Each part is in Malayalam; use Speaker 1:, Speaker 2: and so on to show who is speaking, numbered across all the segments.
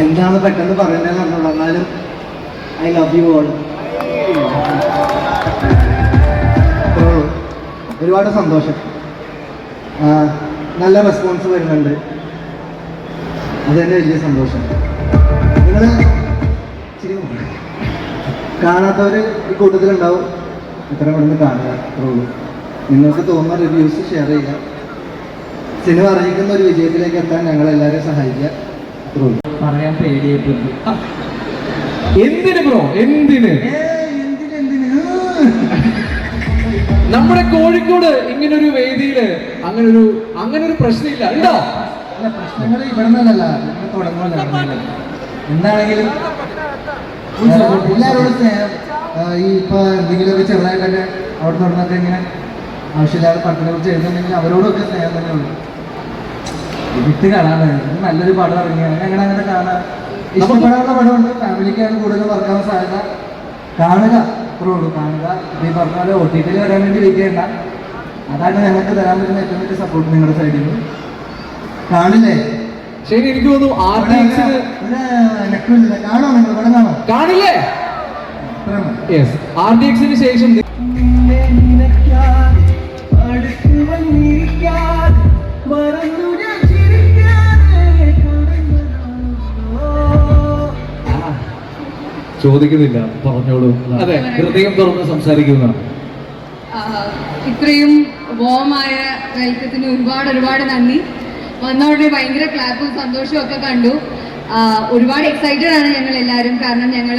Speaker 1: എന്താണ് പെട്ടെന്ന് പറയുന്നത് പറഞ്ഞോളൂ. എന്നാലും ഐ ലവ് യു ഓൾ ഒരുപാട് സന്തോഷം. നല്ല റെസ്പോൺസ് വരുന്നുണ്ട്. അത് തന്നെ വലിയ സന്തോഷം. നിങ്ങൾ കാണാത്തവർ ഈ കൂട്ടത്തിലുണ്ടാവും. ഇത്ര പെട്ടെന്ന് കാണുക അത്രേ ഉള്ളൂ. നിങ്ങൾക്ക് തോന്നുന്ന റിവ്യൂസ് ഷെയർ ചെയ്യുക. സിനിമ അറിയിക്കുന്ന ഒരു വിജയത്തിലേക്ക് എത്താൻ ഞങ്ങളെല്ലാവരെയും സഹായിക്കുക. അത്രേ ഉള്ളൂ.
Speaker 2: പറയാൻ പേടിയായിട്ടുണ്ട്. എന്തിന് ബ്രോ? എന്തിന്? നമ്മുടെ കോഴിക്കോട് ഇങ്ങനൊരു വേദിയിൽ അങ്ങനെ ഒരു അങ്ങനെ ഒരു പ്രശ്നമില്ല. ഉണ്ടോ?
Speaker 1: പ്രശ്നങ്ങൾ ഇവിടെ നിന്നല്ല എന്താണെങ്കിലും ഏഹ്, എല്ലാവരോടും സ്നേഹം. ഈ ഇപ്പൊ എന്തെങ്കിലുമൊക്കെ ചെറുതായിട്ടൊക്കെ അവിടെ ഇങ്ങനെ ആവശ്യമില്ലാതെ പടത്തിനെ കുറിച്ച് എഴുതുന്നുണ്ടെങ്കിൽ അവരോടൊക്കെ സ്നേഹം തന്നെ ഉണ്ട് വിട്ട് കാണാൻ നല്ലൊരു പടം ഇറങ്ങിയാണ്. അങ്ങനെ അങ്ങനെ കാണാൻ ഇഷ്ടപ്പെടാനുള്ള പടമുണ്ട് ഫാമിലിക്കാണ് കൂടുതൽ വർക്കാവാൻ സാധ്യത. കാണുക. അത്രേ ഉള്ളൂ. കാണുക. ഈ പറഞ്ഞ പോലെ ഒ ടി ടിയിൽ വരാൻ വേണ്ടി വെയിറ്റ് ചെയ്യണ്ട അതാണ് ഞങ്ങൾക്ക് തരാൻ പറ്റുന്ന ഏറ്റവും വലിയ സപ്പോർട്ട് നിങ്ങളുടെ സൈഡിൽ നിന്ന് കാണില്ലേ?
Speaker 2: ശരി എനിക്ക് തോന്നുന്നു ആർ ഡി എക്സിന്
Speaker 1: കാണോ നിങ്ങൾ? പടം കാണോ
Speaker 2: കാണില്ലേ. യെസ് ശേഷം നി- ചോദിക്കുന്നില്ല. പറഞ്ഞോളൂ. അതെ. ഹൃദയം തുറന്ന് സംസാരിക്കുന്ന.
Speaker 3: ആഹ് ഇത്രയും വോമായ വെൽക്കത്തിന് ഒരുപാട് ഒരുപാട് നന്ദി. വന്നോടെ ഭയങ്കര ക്ലാപ്പും സന്തോഷവും ഒക്കെ കണ്ടു. ഒരുപാട് എക്സൈറ്റഡ് ആണ് ഞങ്ങൾ എല്ലാവരും. കാരണം ഞങ്ങൾ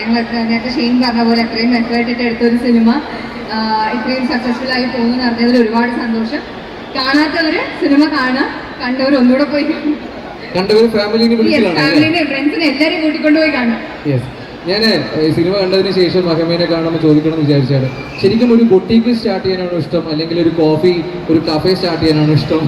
Speaker 3: ഞങ്ങൾ നേരത്തെ ഷെയിൻ പറഞ്ഞ പോലെ അത്രയും എഫേർട്ട് ഇട്ട് എടുത്തൊരു സിനിമ ഇത്രയും സക്സസ്ഫുൾ ആയി പോകുന്നു അറിഞ്ഞതിൽ ഒരുപാട് സന്തോഷം. കാണാത്തവര് സിനിമ കാണാം. കണ്ടവർ ഒന്നുകൂടെ പോയി
Speaker 2: കണ്ടവര് ഫാമിലിനെ
Speaker 3: ഫ്രണ്ട്സിനെ എല്ലാവരെയും കൂട്ടിക്കൊണ്ടുപോയി കാണാം.
Speaker 2: യെസ് ഞാൻ സിനിമ കണ്ടതിന് ശേഷം മഹമേനെ കാണുമ്പോൾ ചോദിക്കണം എന്ന് വിചാരിച്ചാണ്. ശരിക്കും ഒരു ബൊട്ടീക്ക് സ്റ്റാർട്ട് ചെയ്യാനാണോ ഇഷ്ടം? അല്ലെങ്കിൽ ഒരു കോഫി ഒരു കഫേ സ്റ്റാർട്ട് ചെയ്യാനാണോ ഇഷ്ടം?